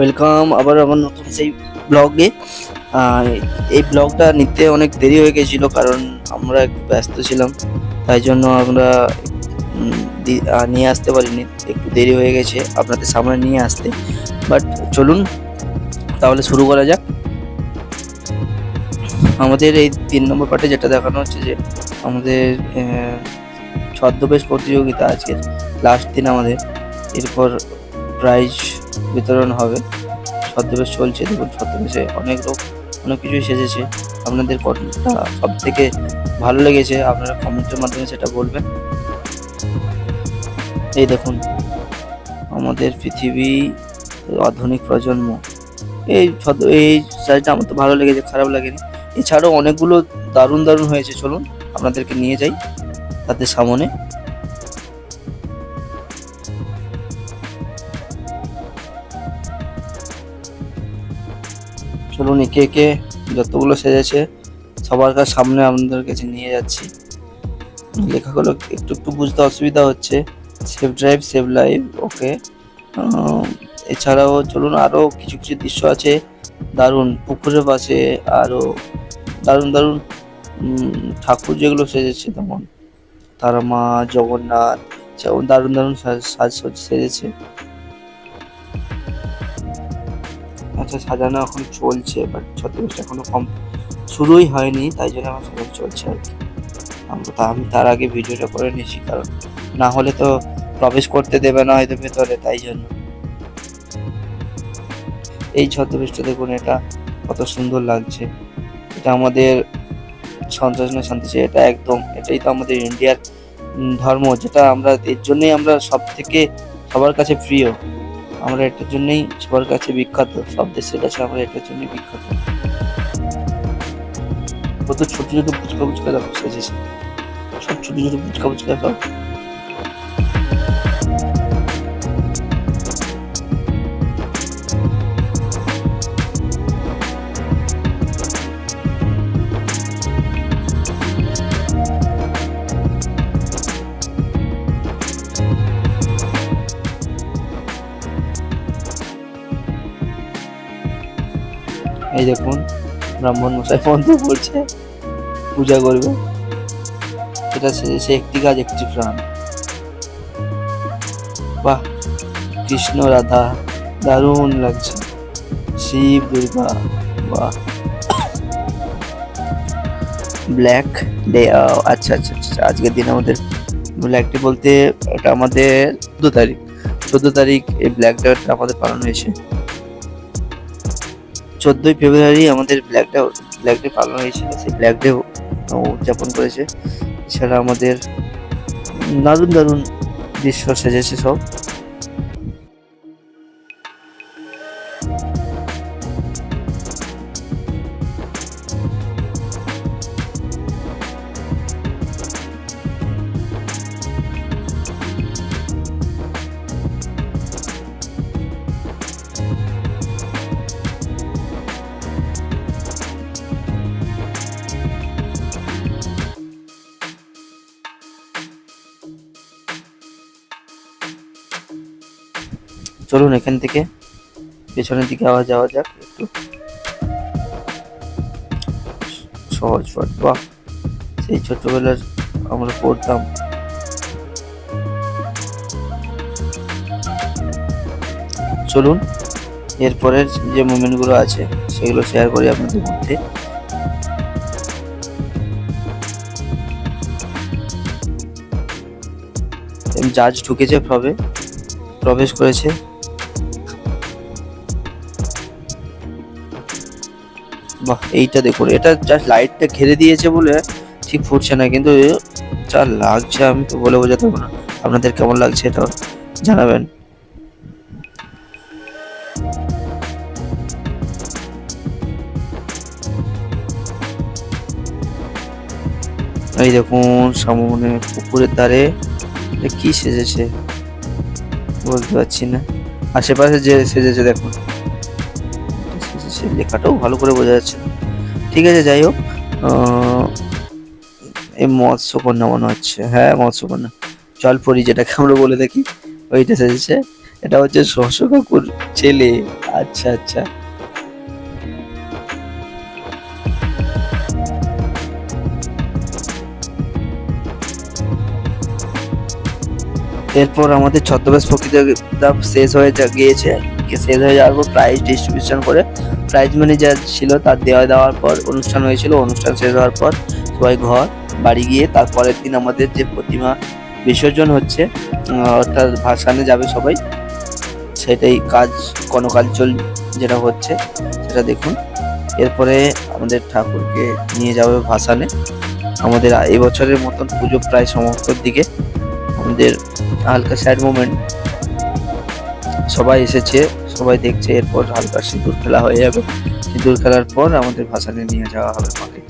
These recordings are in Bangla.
ওয়েলকাম আবার আমার নতুন সেই ব্লগে। এই ব্লগটা নিতে অনেক দেরি হয়ে গেছিল কারণ আমরা একটু ব্যস্ত ছিলাম, তাই জন্য আমরা নিয়ে আসতে পারিনি, একটু দেরি হয়ে গেছে আপনাদের সামনে নিয়ে আসতে। বাট চলুন, তাহলে শুরু করা যাক। আমাদের এই তিন নম্বর পার্টে যেটা দেখানো হচ্ছে যে আমাদের ছদ্মবেশ প্রতিযোগিতা আজকের লাস্ট দিন আমাদের, এরপর প্রাইজ বিতরণ হবে। ছদ্মবেশ চলছে, দেখুন ছদ্মবেশে অনেক লোক, অনেক কিছুই সেজেছে। আপনাদের কোনটা সব থেকে ভালো লেগেছে, আপনারা কমেন্টের মাধ্যমে সেটা বলবেন। এই দেখুন, আমাদের পৃথিবী আধুনিক প্রজন্ম। এই এই সাইজটা আমার তো ভালো লেগেছে, খারাপ লাগেনি। এছাড়াও অনেকগুলো দারুণ দারুণ হয়েছে, চলুন আপনাদেরকে নিয়ে যাই তাদের সামনে। চলুন একে একে যতগুলো সেজেছে, সবার কাছে সামনে আপনাদের কাছে নিয়ে যাচ্ছি। লেখাগুলো একটু একটু বুঝতে অসুবিধা হচ্ছে। Save drive save live okay. এছাড়াও চলুন আরও কিছু কিছু দৃশ্য আছে। দারুণ, পুকুরের পাশে আরও দারুণ দারুণ ঠাকুর যেগুলো সেজেছে তেমন। তারা মা জগন্নাথ, যেমন দারুণ দারুণ সাজ- সেজেছে। আচ্ছা সাজানো এখন চলছে বাট ছত্রিশটা এখনও কম শুরুই হয়নি, তাই জন্য আমার সাজানো চলছে আর কি। আমি তার আগে ভিডিওটা করে নিয়েছি, কারণ না হলে তো প্রবেশ করতে দেবে না হয়তো ভেতরে, তাই জন্য। এই ছদ্মবেশটা দেখুন, এটা কত সুন্দর লাগছে। এটা আমাদের সন্ত্রাস না শান্তি এটা একদম, এটাই তো আমাদের ইন্ডিয়ার ধর্ম, যেটা আমরা, এর জন্যই আমরা সব থেকে সবার কাছে প্রিয়। আমরা এটার জন্যই সবার কাছে বিখ্যাত। সব দেশের কাছে আমরা এটার জন্যই বিখ্যাত। কত ছোট ছোট ফুচকা ফুচকা সব ছোট ছোট ফুচকা ফুচকা এই দেখুন, ব্রাহ্মণ মশাই মন্ত্র বলছে পূজা করবে। এটা সে একটি গাছ, একটি প্রাণ। বাহ, কৃষ্ণ রাধা, দারুণ লাগছে। শিব, দুর্গা, বাহ। ব্ল্যাক ডে আচ্ছা আচ্ছা আচ্ছা আজকের দিন আমাদের ব্ল্যাক ডে বলতে, এটা আমাদের চোদ্দ তারিখ। চোদ্দ তারিখ এই ব্ল্যাক ডেটা আমাদের পালন হয়েছে। চোদ্দোই ফেব্রুয়ারি আমাদের ব্ল্যাক ডে ব্ল্যাক ডে পালন হয়েছিল, সেই ব্ল্যাক ডে উদযাপন করেছে। এছাড়া আমাদের দারুণ দারুণ দৃশ্য সেজেছে সব। চলুন এখান থেকে পেছনের দিকে আবার যাওয়া যাক একটু। সহজ পাঠ বাহ, সেই ছোটবেলার আমরা পড়তাম। চলুন, এরপরের যে মুভমেন্টগুলো আছে, সেগুলো শেয়ার করি আপনাদের মধ্যে। জাজ ঢুকেছে প্রবে প্রবেশ করেছে। বাহ, এইটা দেখুন, এটা জাস্ট লাইটটা ঘিরে দিয়েছে বলে ঠিক ফুটছে না, কিন্তু যা লাগছে আমি তো বলে বোঝাতে পারব না। আপনাদের কেমন লাগছে এটা জানাবেন। এই দেখুন, সামনে পুকুরের ধারে কি সেজেছে? বলতে পারছি না। আশেপাশে যে সেজেছে, দেখুন। সেজেছে লেখাটাও ভালো করে বোঝা যাচ্ছে ঠিক আছে, যাই হোক এই মৎস্যকন্যা মনে হচ্ছে। হ্যাঁ মৎস্যকন্যা। জলপরি যেটাকে আমরা বলে থাকি। ওইটা সেজেছে এটা হচ্ছে শস্য কাকুর ছেলে। আচ্ছা আচ্ছা। এরপর আমাদের ছদ্মবেশ প্রতিযোগিতা শেষ হয়ে গিয়েছে। শেষ হয়ে যাওয়ার পর প্রাইজ ডিস্ট্রিবিউশন করে প্রাইজ মানি যা ছিল তার দেওয়া দেওয়ার পর, অনুষ্ঠান হয়েছিল, অনুষ্ঠান শেষ হওয়ার পর সবাই ঘর, বাড়ি গিয়ে তারপরের দিন আমাদের যে প্রতিমা বিসর্জন হচ্ছে অর্থাৎ ভাসানে যাবে সবাই, সেটাই কাজ কনকাঞ্চল যেটা হচ্ছে, সেটা দেখুন। এরপরে আমাদের ঠাকুরকে নিয়ে যাবে ভাসানে। আমাদের এবছরের মতন পুজো প্রায় সমাপ্তর দিকে। আমাদের হালকা স্যাড মোমেন্ট সবাই এসেছে সবাই দেখছে, এরপর হালকা সিঁদুর খেলা হয়ে যাবে। সিঁদুর খেলার পর আমাদের ভাসানে নিয়ে যাওয়া হবে মাকে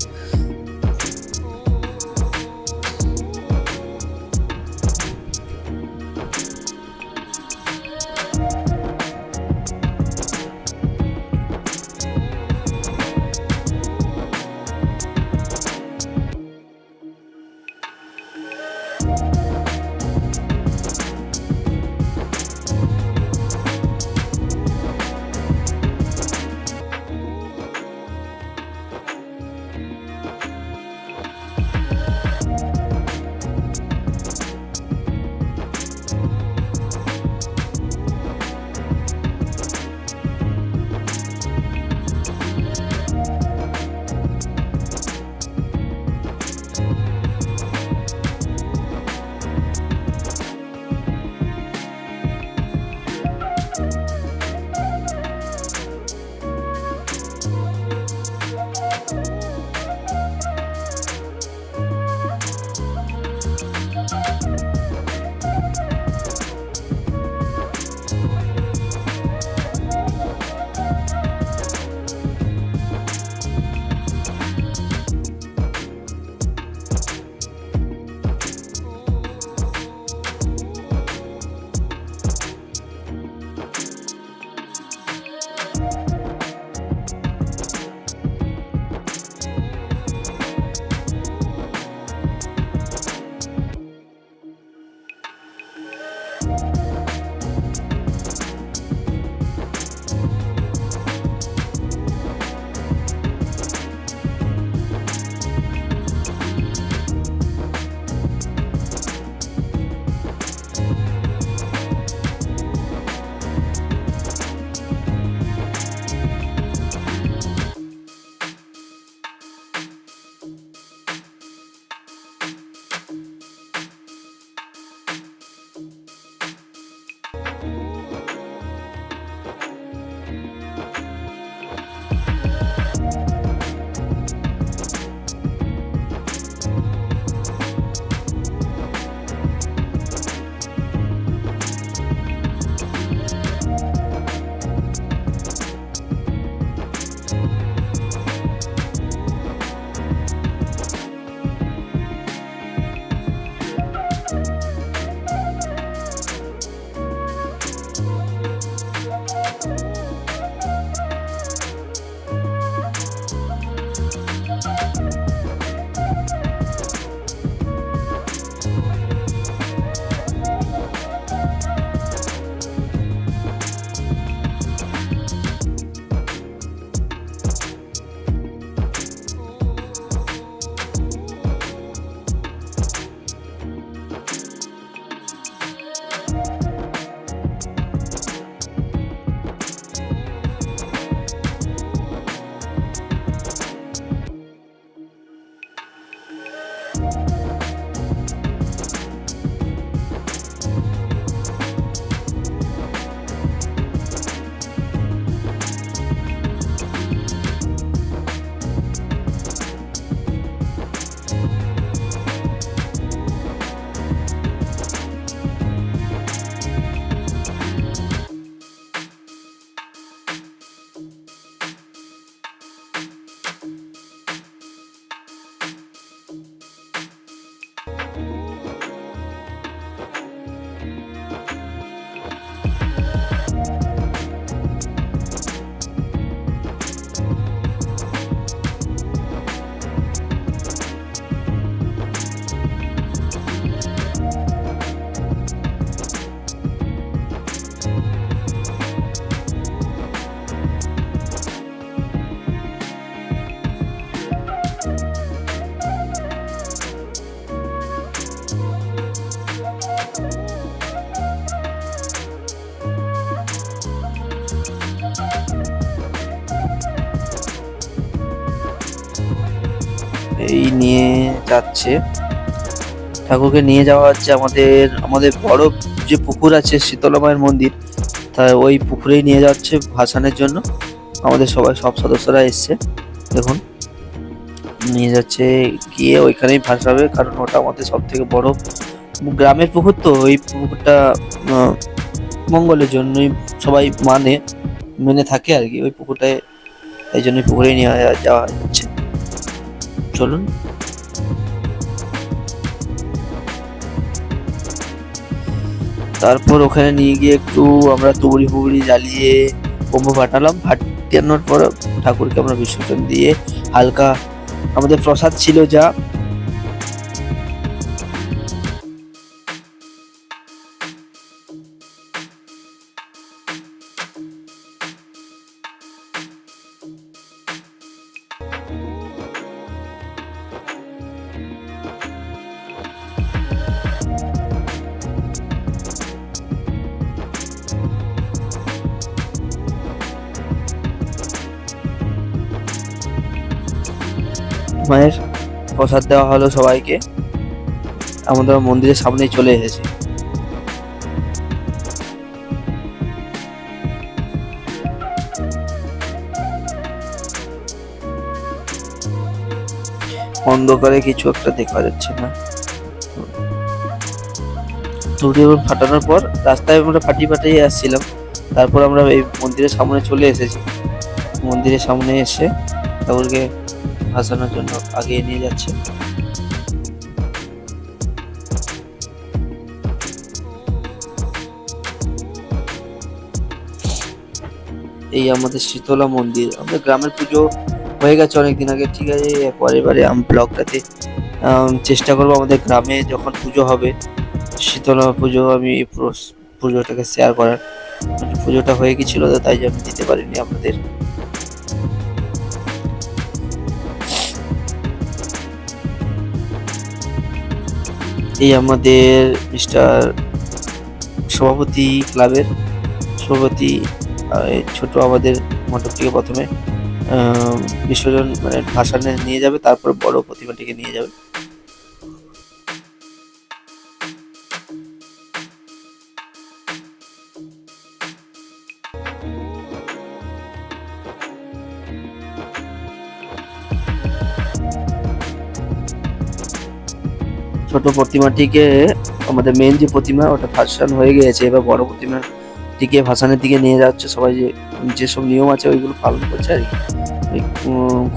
যাচ্ছে ঠাকুরকে নিয়ে যাওয়া হচ্ছে আমাদের আমাদের বড় যে পুকুর আছে শীতলা মায়ের মন্দির, তা ওই পুকুরেই নিয়ে যাচ্ছে ভাসানের জন্য। আমাদের সবাই, সব সদস্যরা এসছে। দেখুন, নিয়ে যাচ্ছে, গিয়ে ওইখানেই ভাসাবে, কারণ ওটা আমাদের সব থেকে বড় গ্রামের পুকুর তো, ওই পুকুরটা মঙ্গলের জন্যই সবাই মানে মেনে থাকে আর কি, ওই পুকুরটায় এই জন্যই পুকুরেই নিয়ে যাওয়া- যাওয়া হচ্ছে। চলুন। তারপর ওখানে নিয়ে গিয়ে একটু আমরা তুবড়ি ফুবড়ি জ্বালিয়ে বোম্ব ফাটালাম। ফাটানোর পর ঠাকুরকে আমরা বিসর্জন দিয়ে হালকা আমাদের প্রসাদ ছিল যা মায়ের প্রসাদ দেওয়া হলো সবাইকে। আমাদের মন্দিরের সামনেই চলে এসেছে। অন্ধকারে কিছু একটা দেখা যাচ্ছে না। তুড়ি ফাটানোর পর রাস্তায় আমরা ফাটিয়ে ফাটিয়ে আসছিলাম। তারপর আমরা এই মন্দিরের সামনে চলে এসেছি। মন্দিরের সামনে এসে ঠাকুরকে ভাসানোর জন্য আগিয়ে নিয়ে যাচ্ছে। এই আমাদের শীতলা মন্দির। আমাদের গ্রামের পুজো হয়ে গেছে অনেকদিন আগে, ঠিক আছে? পরের বারে আমি ব্লগটাতে চেষ্টা করব আমাদের গ্রামে যখন পুজো হবে, শীতলা পুজো আমি পুজোটাকে শেয়ার করার। পুজোটা হয়ে গেছিল তাই জন্য দিতে পারিনি আপনাদের। এই আমাদের মিস্টার সভাপতি ক্লাবের সভাপতি ছোট আমাদের মণ্ডপটিকে প্রথমে বিসর্জন মানে ভাসানে নিয়ে যাবে, তারপর বড় প্রতিমাটিকে নিয়ে যাবে। ছোট প্রতিমাটিকে, আমাদের মেন যে প্রতিমা, ওটা ভাসান হয়ে গিয়েছে। এবার বড় প্রতিমাটিকে ভাসানের দিকে নিয়ে যাচ্ছে সবাই যে, যেসব নিয়ম আছে ওইগুলো পালন করছে আর কি। ওই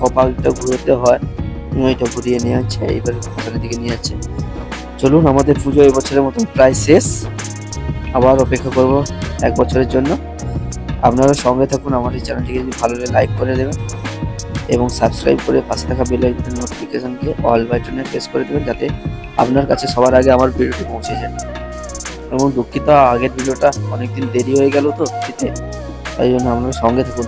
কপালটা ঘুরোতে হয়, ওইটা ঘুরিয়ে নিয়ে যাচ্ছে এবার ভাসানের দিকে নিয়ে যাচ্ছে। চলুন, আমাদের পুজো এবছরের মতন প্রায় শেষ। আবার অপেক্ষা করব এক বছরের জন্য। আপনারা সঙ্গে থাকুন, আমার এই চ্যানেলটিকে যদি ভালো লাগে লাইক করে দেবেন। এবং সাবস্ক্রাইব করে পাশে থাকা বেল আইকনের নোটিফিকেশনকে অল বাটনে প্রেস করে দেবেন যাতে আপনার কাছে সবার আগে আমার ভিডিওটি পৌঁছে যায়। এবং দুঃখিত, আগের ভিডিওটা অনেকদিন দেরি হয়ে গেল তো দিতে তাই জন্য আপনারা সঙ্গে থাকুন।